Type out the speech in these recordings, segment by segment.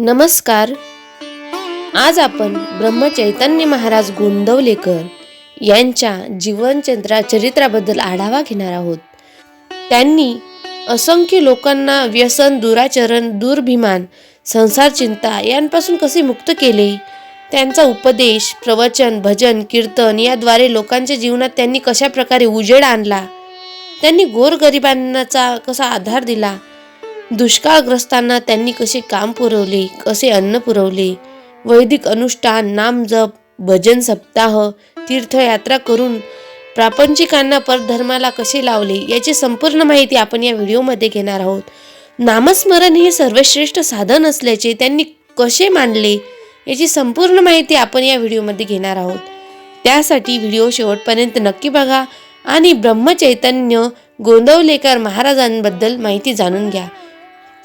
नमस्कार. आज आपण ब्रह्मचैतन्य महाराज गोंदवलेकर यांच्या जीवनचंद्रा चरित्राबद्दल आढावा घेणार आहोत. त्यांनी असंख्य लोकांना व्यसन दुराचरण दुर्भिमान संसार चिंता यांपासून कसे मुक्त केले? त्यांचा उपदेश प्रवचन भजन कीर्तन याद्वारे लोकांच्या जीवनात त्यांनी कशा प्रकारे उजेड आणला? त्यांनी गोरगरिबांनाचा कसा आधार दिला? दुष्काळग्रस्तांना त्यांनी कसे काम पुरवले कसे अन्न पुरवले? वैदिक अनुष्ठान नामजप भजन सप्ताह तीर्थयात्रा करून प्रापंचिकांना परधर्माला कसे लावले याची संपूर्ण माहिती आपण या व्हिडिओमध्ये घेणार आहोत. नामस्मरण हे सर्वश्रेष्ठ साधन असल्याचे त्यांनी कसे मांडले याची संपूर्ण माहिती आपण या व्हिडिओमध्ये घेणार आहोत. त्यासाठी व्हिडिओ शेवटपर्यंत नक्की बघा आणि ब्रह्मचैतन्य गोंदवलेकर महाराजांबद्दल माहिती जाणून घ्या.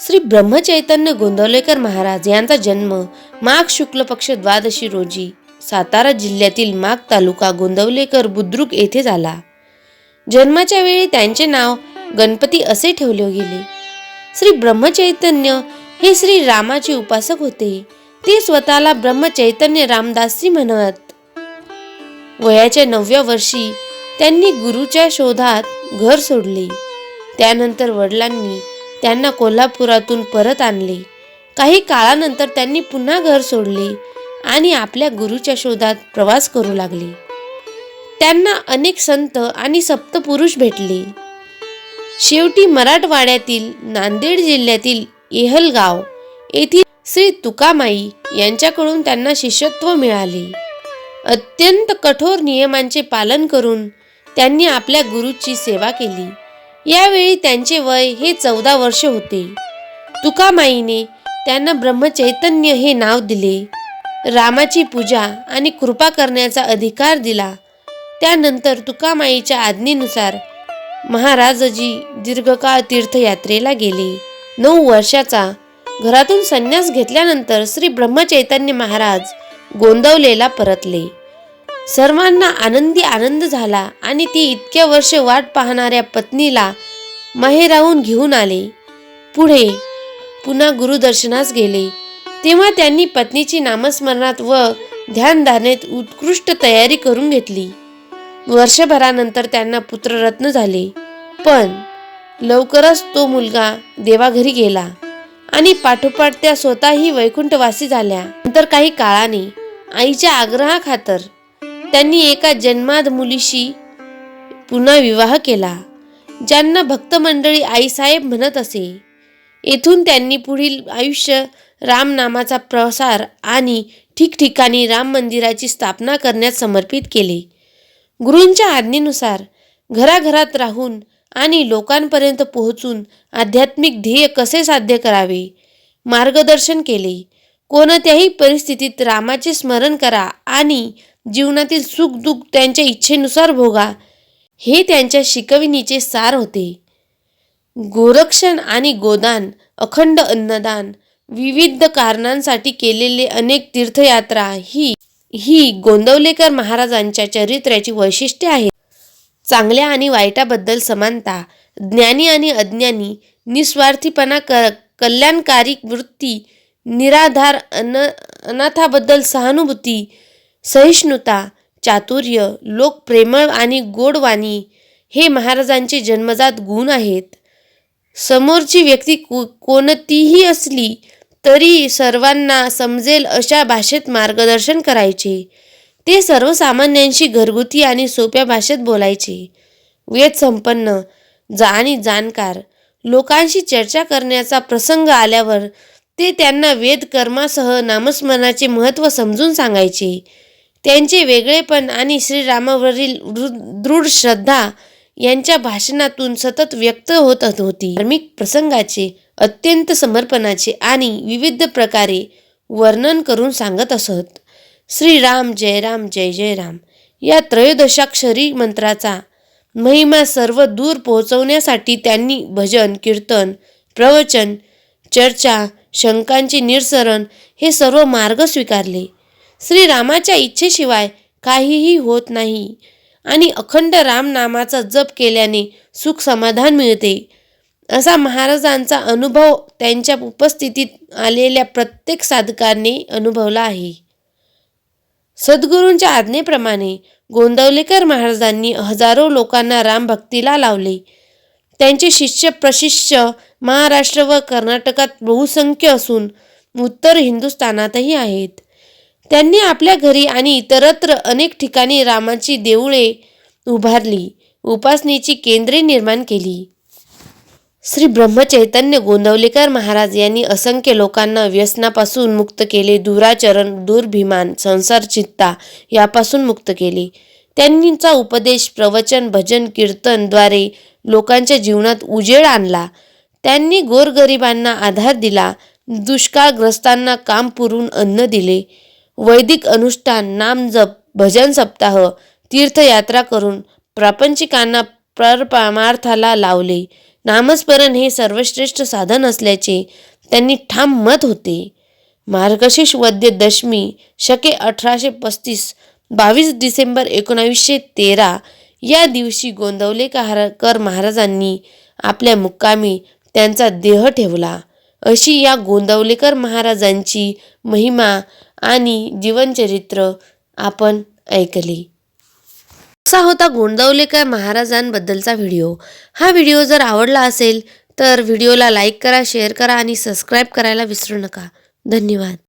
श्री ब्रह्मचैतन्य गोंदवलेकर महाराज यांचा जन्म माघ शुक्ल पक्ष द्वादशी रोजी सातारा जिल्ह्यातील माघ तालुका गोंदवलेकर बुद्रुक येथे झाला. जन्माच्या वेळी त्यांचे नाव गणपती असे ठेवले गेले. श्री ब्रह्मचैतन्य हे श्री रामाचे उपासक होते. ते स्वतःला ब्रह्मचैतन्य रामदासी म्हणत. वयाच्या नवव्या वर्षी त्यांनी गुरुच्या शोधात घर सोडले. त्यानंतर वडिलांनी त्यांना कोल्हापुरातून परत आणले. काही काळानंतर त्यांनी पुन्हा घर सोडले आणि आपल्या गुरुच्या शोधात प्रवास करू लागले. त्यांना अनेक संत आणि सप्तपुरुष भेटले. शेवटी मराठवाड्यातील नांदेड जिल्ह्यातील येहलगाव येथील श्री तुकामाई यांच्याकडून त्यांना शिष्यत्व मिळाले. अत्यंत कठोर नियमांचे पालन करून त्यांनी आपल्या गुरुची सेवा केली. यावेळी त्यांचे वय हे चौदा वर्ष होते. तुकामाईने त्यांना ब्रह्मचैतन्य हे नाव दिले. रामाची पूजा आणि कृपा करण्याचा अधिकार दिला. त्यानंतर तुकामाईच्या आज्ञेनुसार महाराजजी दीर्घकाळ तीर्थयात्रेला गेले. नऊ वर्षाचा घरातून संन्यास घेतल्यानंतर श्री ब्रह्मचैतन्य महाराज गोंदवलेला परतले. सर्वांना आनंदी आनंद झाला आणि ती इतक्या वर्षे वाट पाहणाऱ्या पत्नीला माहेराहून घेऊन आले. पुढे पुन्हा गुरुदर्शनास गेले. तेव्हा त्यांनी पत्नीची नामस्मरणात व ध्यानधारणेत उत्कृष्ट तयारी करून घेतली. वर्षभरानंतर त्यांना पुत्ररत्न झाले. पण लवकरच तो मुलगा देवाघरी गेला आणि पाठोपाठ त्या स्वतःही वैकुंठवासी झाल्या. नंतर काही काळाने आईच्या आग्रहाखातर त्यांनी एका जन्माद मुलीशी पुन्हा विवाह केला ज्यांना भक्त मंडळी आईसाहेब म्हणत असे. येथून त्यांनी पुढील आयुष्य रामनामाचा प्रसार आणि ठिकठिकाणी राम मंदिराची स्थापना करण्यास समर्पित केले. गुरूंच्या आज्ञेनुसार घराघरात राहून आणि लोकांपर्यंत पोहोचून आध्यात्मिक ध्येय कसे साध्य करावे? मार्गदर्शन केले. कोणत्याही परिस्थितीत रामाचे स्मरण करा आणि जीवनातील सुख दुःख त्यांच्या इच्छेनुसार भोगा. हे त्यांच्या शिकविणीचे सार होते. गोरक्षण आणि गोदान अखंड अन्नदान विविध कारणांसाठी केलेले अनेक तीर्थयात्रा ही ही गोंदवलेकर महाराजांच्या चरित्र्याची वैशिष्ट्ये आहेत. चांगल्या आणि वाईटाबद्दल समानता ज्ञानी आणि अज्ञानी निस्वार्थीपणा क कल्याणकारी वृत्ती निराधार अन अनाथाबद्दल सहानुभूती सहिष्णुता चातुर्य लोकप्रेमळ आणि गोडवाणी हे महाराजांचे जन्मजात गुण आहेत. समोरची व्यक्ती को कोणतीही असली तरी सर्वांना समजेल अशा भाषेत मार्गदर्शन करायचे. ते सर्वसामान्यांशी घरगुती आणि सोप्या भाषेत बोलायचे. वेद संपन्न जा आणि जाणकार. लोकांशी चर्चा करण्याचा प्रसंग आल्यावर ते त्यांना वेद कर्मासह नामस्मरणाचे महत्त्व समजून सांगायचे. त्यांचे वेगळेपण आणि श्रीरामावरील दृढ श्रद्धा यांच्या भाषणातून सतत व्यक्त होत होती. धार्मिक प्रसंगाचे अत्यंत समर्पणाचे आणि विविध प्रकारे वर्णन करून सांगत असत. श्रीराम जय राम जय जय राम. या त्रयोदशाक्षरी मंत्राचा महिमा सर्व दूर पोहोचवण्यासाठी त्यांनी भजन कीर्तन प्रवचन चर्चा शंकांचे निरसरण हे सर्व मार्ग स्वीकारले. श्रीरामाच्या इच्छेशिवाय काहीही होत नाही. आणि अखंड रामनामाचा जप केल्याने सुख समाधान मिळते. असा महाराजांचा अनुभव त्यांच्या उपस्थितीत आलेल्या प्रत्येक साधकाने अनुभवला आहे. सद्गुरूंच्या आज्ञेप्रमाणे गोंदवलेकर महाराजांनी हजारो लोकांना रामभक्तीला लावले. त्यांचे शिष्य प्रशिष्य महाराष्ट्र व कर्नाटकात बहुसंख्य असून उत्तर हिंदुस्थानातही आहेत. त्यांनी आपल्या घरी आणि इतरत्र अनेक ठिकाणी रामाची देऊळे उभारली उपासनेची केंद्रे निर्माण केली. श्री ब्रह्मचैतन्य गोंदवलेकर महाराज यांनी असंख्य लोकांना व्यसनापासून मुक्त केले दुराचरण दुर्भिमान संसार चित्ता यापासून मुक्त केले. त्यांचा उपदेश प्रवचन भजन कीर्तनद्वारे लोकांच्या जीवनात उजेड आणला. त्यांनी गोरगरिबांना आधार दिला दुष्काळग्रस्तांना काम पुरून अन्न दिले. वैदिक अनुष्ठान नामजप भजन सप्ताह तीर्थयात्रा करून प्रापंचिकांना परमार्थाला लावले. नामस्मरण हे सर्वश्रेष्ठ साधन असल्याचे त्यांनी ठाम मत होते. मार्गशीर्ष वद्य दशमी शके अठराशे पस्तीस बावीस डिसेंबर एकोणावीसशे तेरा या दिवशी गोंदवलेकर महाराजांनी आपल्या मुक्कामी त्यांचा देह ठेवला. अशी या गोंदवलेकर महाराजांची महिमा आणि जीवनचरित्र आपण ऐकली. असा होता गोंदवलेकर महाराजांबद्दलचा व्हिडिओ. हा व्हिडिओ जर आवडला असेल तर व्हिडिओला लाईक करा शेअर करा आणि सबस्क्राईब करायला विसरू नका. धन्यवाद.